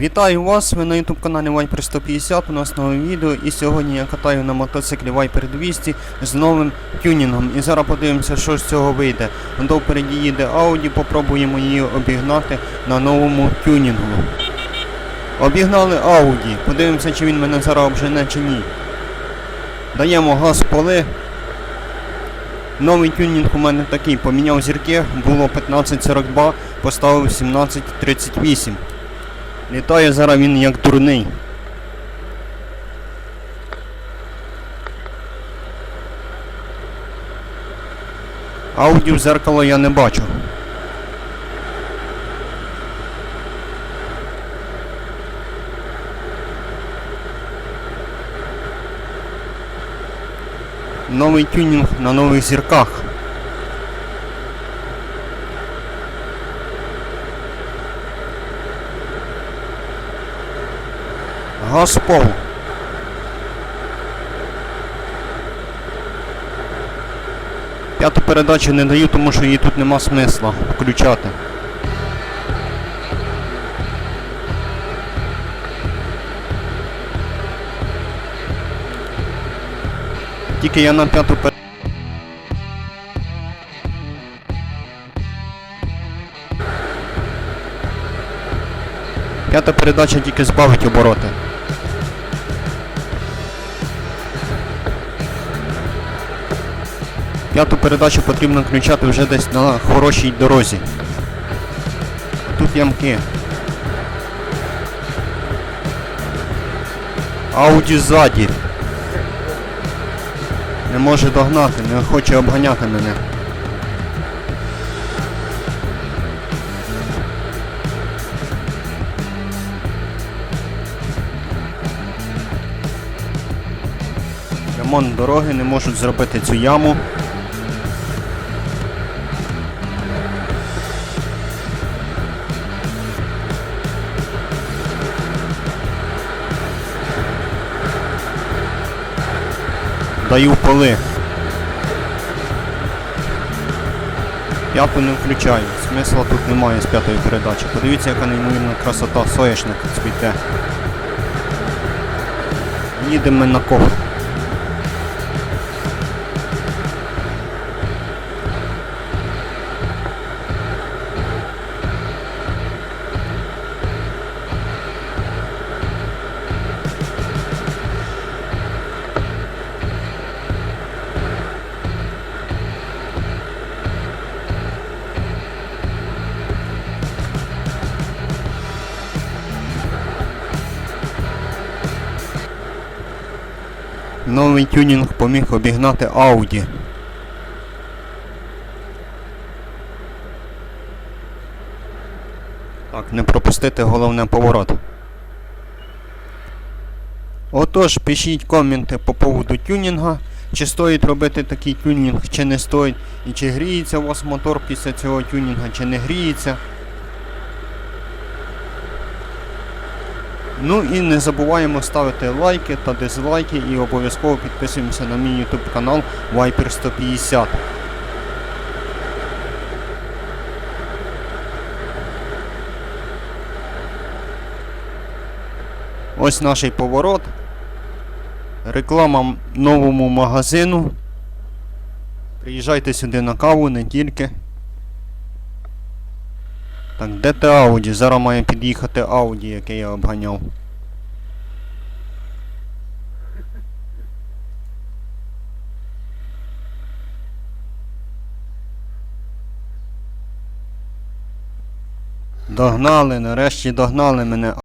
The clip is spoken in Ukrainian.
Вітаю вас! Ви на YouTube каналі Viper 150, у нас нове відео і сьогодні я катаю на мотоциклі Viper 200 з новим тюнінгом. І зараз подивимося, що з цього вийде. До впереді їде Audi, попробуємо її обігнати на новому тюнінгу. Обігнали Audi, подивимося, чи він мене зараз обжене чи ні. Даємо газ поли. Новий тюнінг у мене такий, поміняв зірки, було 1542, поставив 1738. Літає зараз він як дурний. Ауді в зеркало я не бачу. Новий тюнінг на нових зірках. Газ. П'яту передачу не даю, тому що її тут нема смисла включати. Тільки я на п'яту передачу. П'ята передача тільки збавить обороти. П'яту передачу потрібно включати вже десь на хорошій дорозі. Тут ямки. Ауді ззаді. Не може догнати, не хоче обганяти мене. Ремонт дороги не можуть зробити цю яму. Даю поли. П'яту не включаю. Смисла тут немає з п'ятої передачі. Подивіться, яка неймовірна красота соняшник цвіте. Їдемо на кого. Новий тюнінг поміг обігнати Audi. Так, не пропустити головне поворот. Отож, пишіть коменти по поводу тюнінга, чи стоїть робити такий тюнінг, чи не стоїть, і чи гріється у вас мотор після цього тюнінга, чи не гріється. Ну і не забуваємо ставити лайки та дизлайки і обов'язково підписуємося на мій YouTube канал Viper 150. Ось наш поворот. Реклама новому магазину. Приїжджайте сюди на каву, не тільки. Так, де те Ауді? Зараз має під'їхати Ауді, яке я обганяв. Догнали, нарешті догнали мене